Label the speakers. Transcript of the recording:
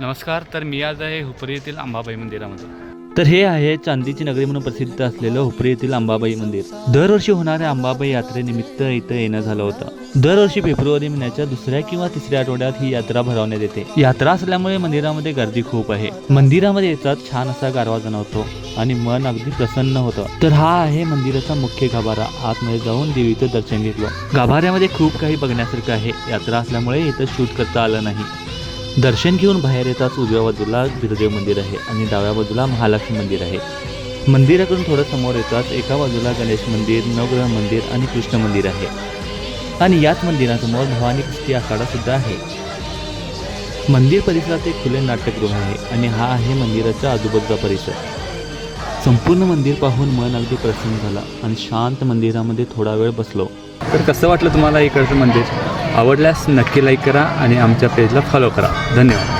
Speaker 1: नमस्कार तर मी आज आहे हुपरी येथील अंबाबाई मंदिरामध्ये.
Speaker 2: तर हे आहे चांदीची नगरी म्हणून प्रसिद्ध असलेलं हुपरी येथील अंबाबाई मंदिर. दरवर्षी होणाऱ्या अंबाबाई यात्रेनिमित्त इथं येणं झालं होतं. दरवर्षी फेब्रुवारी महिन्याच्या दुसऱ्या किंवा तिसऱ्या आठवड्यात ही यात्रा भरवण्यात येते. यात्रा असल्यामुळे मंदिरामध्ये गर्दी खूप आहे. मंदिरामध्ये येतात छान असा गारवा जाणवतो आणि मन अगदी प्रसन्न होतं. तर हा आहे मंदिराचा मुख्य गाभारा आतमध्ये जाऊन देवीचं दर्शन घेतलं. गाभाऱ्यामध्ये खूप काही बघण्यासारखं आहे. यात्रा असल्यामुळे इथं शूट करता आलं नाही. दर्शन घेऊन बाहेर येताच उजव्या बाजूला बिरदेव मंदिर आहे आणि डाव्या बाजूला महालक्ष्मी मंदिर आहे. मंदिराकडून थोडं समोर येताच एका बाजूला गणेश मंदिर नवग्रह मंदिर आणि कृष्ण मंदिर आहे. आणि याच मंदिरासमोर भवानी कुस्ती आखाडा सुद्धा आहे. मंदिर परिसरात एक खुले नाट्यगृह आहे आणि हा आहे मंदिराच्या आजूबाजूचा परिसर. संपूर्ण मंदिर पाहून मन अगदी प्रसन्न झालं आणि शांत मंदिरामध्ये थोडा वेळ बसलो.
Speaker 1: तर कसं वाटलं तुम्हाला इकडचं मंदिर? आवडल्यास नक्की लाईक करा आणि आमच्या पेजला फॉलो करा. धन्यवाद.